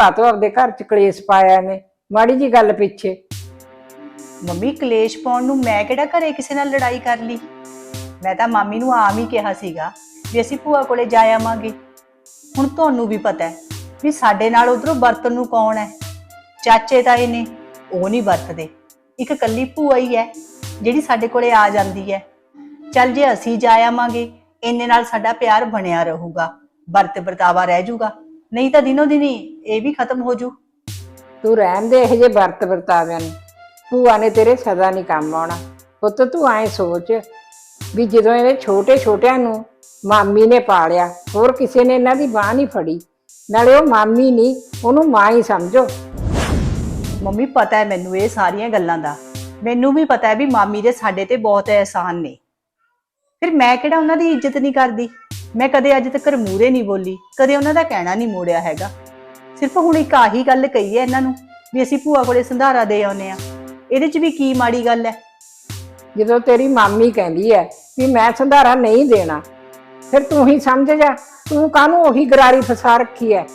ਕਾਤੋਂ ਆਪਦੇ ਘਰ ਚ ਕਲੇਸ਼ ਪਾਇਆ ਨੇ ਮਾੜੀ ਜੀ ਗੱਲ ਪਿੱਛੇ। ਮੰਮੀ, ਕਲੇਸ਼ ਪਾਉਣ ਨੂੰ ਮੈਂ ਕਿਹੜਾ ਘਰੇ ਕਿਸੇ ਨਾਲ ਲੜਾਈ ਕਰ ਲਈ? ਮੈਂ ਤਾਂ ਮਾਮੀ ਨੂੰ ਆਮ ਹੀ ਕਿਹਾ ਸੀਗਾ ਵੀ ਅਸੀਂ ਭੂਆ ਕੋਲੇ ਜਾ ਆਵਾਂਗੇ। ਹੁਣ ਤੁਹਾਨੂੰ ਵੀ ਪਤਾ ਹੈ ਵੀ ਸਾਡੇ ਨਾਲ ਉਧਰੋਂ ਵਰਤਨ ਨੂੰ ਕੌਣ ਹੈ? ਚਾਚੇ ਤਾਏ ਨੇ ਉਹ ਨਹੀਂ ਵਰਤਦੇ। ਇੱਕ ਕੱਲੀ ਭੂਆ ਹੀ ਹੈ ਜਿਹੜੀ ਸਾਡੇ ਕੋਲੇ ਆ ਜਾਂਦੀ ਹੈ। ਚੱਲ ਜੇ ਅਸੀਂ ਜਾ ਆਵਾਂਗੇ, ਇੰਨੇ ਨਾਲ ਸਾਡਾ ਪਿਆਰ ਬਣਿਆ ਰਹੂਗਾ। ਵਰਤ ਵਰਤਾਵਾ ਰਹਿ ਜਾਊਗਾ ਨਹੀਂ ਤਾਂ ਦਿਨੋ ਦਿਨੀ ਇਹ ਵੀ ਖਤਮ ਹੋ ਜੂ। ਤੂੰ ਰਹਿਣ ਦੇ ਇਹ ਜੇ ਵਰਤ ਵਰਤਾਵਿਆਂ ਨੂੰ। ਭੂਆ ਨੇ ਤੇਰੇ ਸਦਾ ਨਹੀਂ ਕੰਮ ਆਉਣਾ। ਪੁੱਤ ਤੂੰ ਐ ਸੋਚ ਵੀ ਜਦੋਂ ਇਹਨੇ ਛੋਟੇ ਛੋਟਿਆਂ ਨੂੰ ਮਾਮੀ ਨੇ ਪਾਲਿਆ ਹੋਰ ਕਿਸੇ ਨੇ ਇਹਨਾਂ ਦੀ ਬਾਹ ਨਹੀਂ ਫੜੀ। ਨਾਲੇ ਉਹ ਮਾਮੀ ਨਹੀਂ ਉਹਨੂੰ ਮਾਂ ਹੀ ਸਮਝੋ। ਮੰਮੀ ਪਤਾ ਹੈ ਮੈਨੂੰ ਇਹ ਸਾਰੀਆਂ ਗੱਲਾਂ ਦਾ। ਮੈਨੂੰ ਵੀ ਪਤਾ ਹੈ ਵੀ ਮਾਮੀ ਦੇ ਸਾਡੇ ਤੇ ਬਹੁਤ ਅਹਿਸਾਨ ਨੇ। ਫਿਰ ਮੈਂ ਕਿਹੜਾ ਉਹਨਾਂ ਦੀ ਇੱਜ਼ਤ ਨਹੀਂ ਕਰਦੀ? ਮੈਂ ਕਦੇ ਅੱਜ ਤੱਕ ਮੂਰੇ ਨਹੀਂ ਬੋਲੀ, ਕਦੇ ਉਹਨਾਂ ਦਾ ਕਹਿਣਾ ਨਹੀਂ ਮੋੜਿਆ ਹੈਗਾ। ਸਿਰਫ ਹੁਣ ਇੱਕ ਆਹੀ ਗੱਲ ਕਹੀ ਹੈ ਇਹਨਾਂ ਨੂੰ ਵੀ ਅਸੀਂ ਭੂਆ ਕੋਲੇ ਸੰਧਾਰਾ ਦੇ ਆਉਨੇ ਆ ਇਹਦੇ 'ਚ ਵੀ ਕੀ ਮਾੜੀ ਗੱਲ ਹੈ? ਜਦੋਂ ਤੇਰੀ ਮਾਮੀ ਕਹਿੰਦੀ ਹੈ ਵੀ ਮੈਂ ਸੰਧਾਰਾ ਨਹੀਂ ਦੇਣਾ, ਫਿਰ ਤੂੰ ਹੀ ਸਮਝ ਜਾ, ਤੂੰ ਕਾਹਨੂੰ ਉਹੀ ਗਰਾਰੀ ਫਸਾ ਰੱਖੀ ਹੈ?